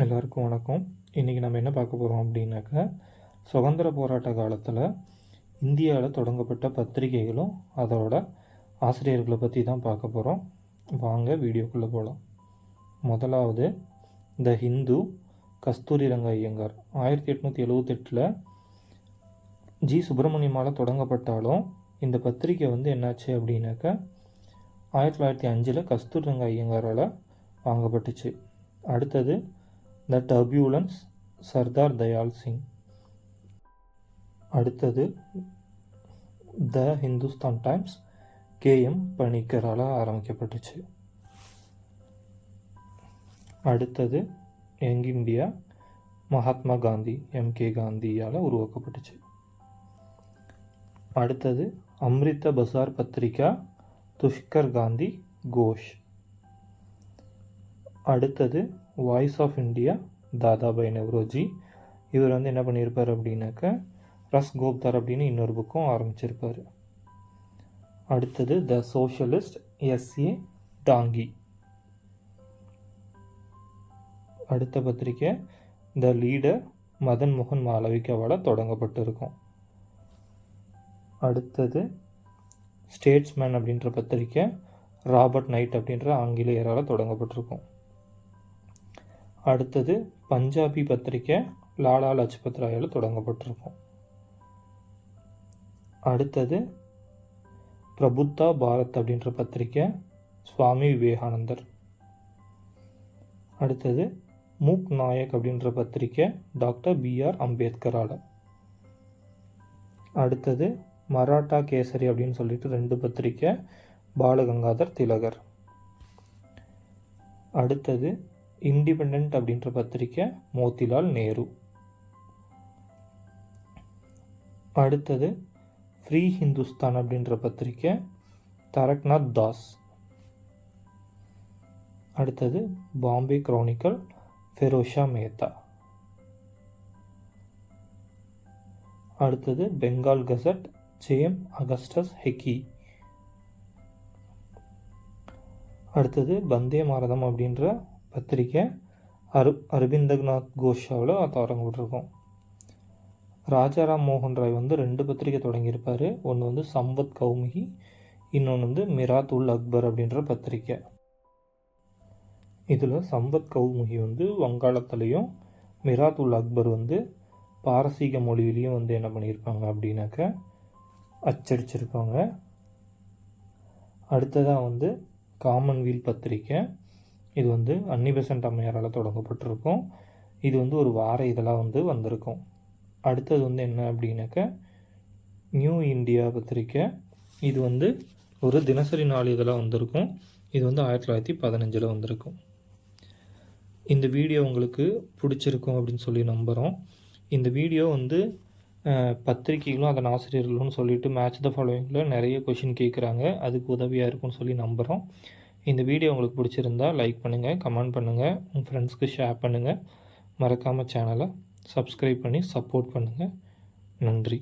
எல்லாருக்கும் வணக்கம். இன்றைக்கி நம்ம என்ன பார்க்க போகிறோம் அப்படின்னாக்கா சுதந்திர போராட்ட காலத்தில் இந்தியாவில் தொடங்கப்பட்ட பத்திரிகைகளும் அதோட ஆசிரியர்களை பற்றி தான் பார்க்க போகிறோம் வாங்க வீடியோக்குள்ளே போகலாம் முதலாவது த ஹிந்து கஸ்தூரி ரங்க ஐயங்கார். ஆயிரத்தி எட்நூற்றி எழுவத்தெட்டில் ஜி. சுப்பிரமணியமால் தொடங்கப்பட்டாலும் இந்த பத்திரிக்கை வந்து என்னாச்சு அப்படின்னாக்கா ஆயிரத்தி தொள்ளாயிரத்தி அஞ்சில் கஸ்தூரி ரங்க ஐயங்காரால் வாங்கப்பட்டுச்சு. அடுத்தது த டர்பியூலன்ஸ் சர்தார் தயால் சிங் அடுத்தது த ஹிந்துஸ்தான் டைம்ஸ் கேஎம் பணிக்கரால் ஆரம்பிக்கப்பட்டுச்சு. அடுத்தது Young India Mahatma Gandhi M காந்தியால் உருவாக்கப்பட்டுச்சு. அடுத்தது அம்ரித பசார் பத்திரிகா துஷ்கர் காந்தி கோஷ் அடுத்தது voice of India Dadabhai Naoroji இவர் வந்து என்ன பண்ணியிருப்பார் அப்படின்னாக்க ரஸ் கோப்தார் அப்படின்னு இன்னொரு புக்கும் ஆரம்பிச்சிருப்பார். அடுத்தது த சோஷலிஸ்ட் எஸ்ஏ டாங்கி அடுத்த பத்திரிக்கை த லீடர் மதன் மோகன் மாளவிகாவால் தொடங்கப்பட்டிருக்கும். அடுத்தது ஸ்டேட்ஸ்மேன் அப்படின்ற பத்திரிக்கை ராபர்ட் நைட் அப்படின்ற ஆங்கிலேயரால் தொடங்கப்பட்டிருக்கும். அடுத்தது பஞ்சாபி பத்திரிக்கை லாலா லஜ்பத் ராயால் தொடங்கப்பட்டிருக்கும். அடுத்தது பிரபுத்தா பாரத் அப்படின்ற பத்திரிக்கை சுவாமி விவேகானந்தர். அடுத்தது மூக் நாயக் அப்படின்ற பத்திரிக்கை டாக்டர் பிஆர் அம்பேத்கரால். அடுத்தது மராட்டா கேசரி அப்படின்னு சொல்லிட்டு ரெண்டு பத்திரிக்கை பாலகங்காதர் திலகர். அடுத்தது இண்டிபெண்ட் அப்படின்ற பத்திரிக்கை மோத்திலால் நேரு. அடுத்தது ஃப்ரீ ஹிந்துஸ்தான் அப்படின்ற பத்திரிக்கை தரக்நாத் தாஸ். அடுத்தது பாம்பே க்ரானிக்கல் ஃபெரோஷா மேத்தா அடுத்தது பெங்கால் கசட் ஜேம் அகஸ்டஸ் ஹெக்கி அடுத்தது வந்தே மாரதம் அப்படின்ற பத்திரிக்கை அரு அரவிந்தநாத் கோஷாவில் தொடங்கப்பட்டிருக்கும் ராஜாராம் மோகன் ராய் வந்து ரெண்டு பத்திரிக்கை தொடங்கியிருப்பார். ஒன்று வந்து சம்பத் கௌமுகி இன்னொன்று வந்து மிராத் உல் அக்பர் அப்படின்ற பத்திரிக்கை. இதில் சம்பத் கௌமுகி வந்து வங்காளத்துலேயும் மிராத் உல் அக்பர் வந்து பாரசீக மொழியிலையும் வந்து என்ன பண்ணியிருப்பாங்க அப்படின்னாக்க அச்சடிச்சிருப்பாங்க. அடுத்ததாக வந்து காமன்வீல் பத்திரிக்கை. இது வந்து அன்னிபெசன்ட் அம்மையாரால் தொடங்கப்பட்டிருக்கும். இது வந்து ஒரு வார இதழாக வந்து வந்திருக்கும். அடுத்தது வந்து என்ன அப்படின்னாக்க நியூ இந்தியா பத்திரிக்கை. இது வந்து ஒரு தினசரி நாளிதழாக வந்திருக்கும். இது வந்து ஆயிரத்தி தொள்ளாயிரத்தி பதினஞ்சில் வந்திருக்கும். இந்த வீடியோ உங்களுக்கு பிடிச்சிருக்கும் அப்படின்னு சொல்லி நம்புகிறோம் இந்த வீடியோ வந்து பத்திரிகைகளும் அதன் ஆசிரியர்களும் சொல்லிவிட்டு மேட்ச் த ஃபாலோவிங்கில் நிறைய கொஷின் கேட்குறாங்க அதுக்கு உதவியாக இருக்கும்னு சொல்லி நம்புகிறோம் இந்த வீடியோ உங்களுக்கு பிடிச்சிருந்தா லைக் பண்ணுங்கள் கமெண்ட் பண்ணுங்கள் உங்கள் ஃப்ரெண்ட்ஸ்க்கு ஷேர் பண்ணுங்கள் மறக்காமல் சேனலை சப்ஸ்கிரைப் பண்ணி சப்போர்ட் பண்ணுங்கள் நன்றி.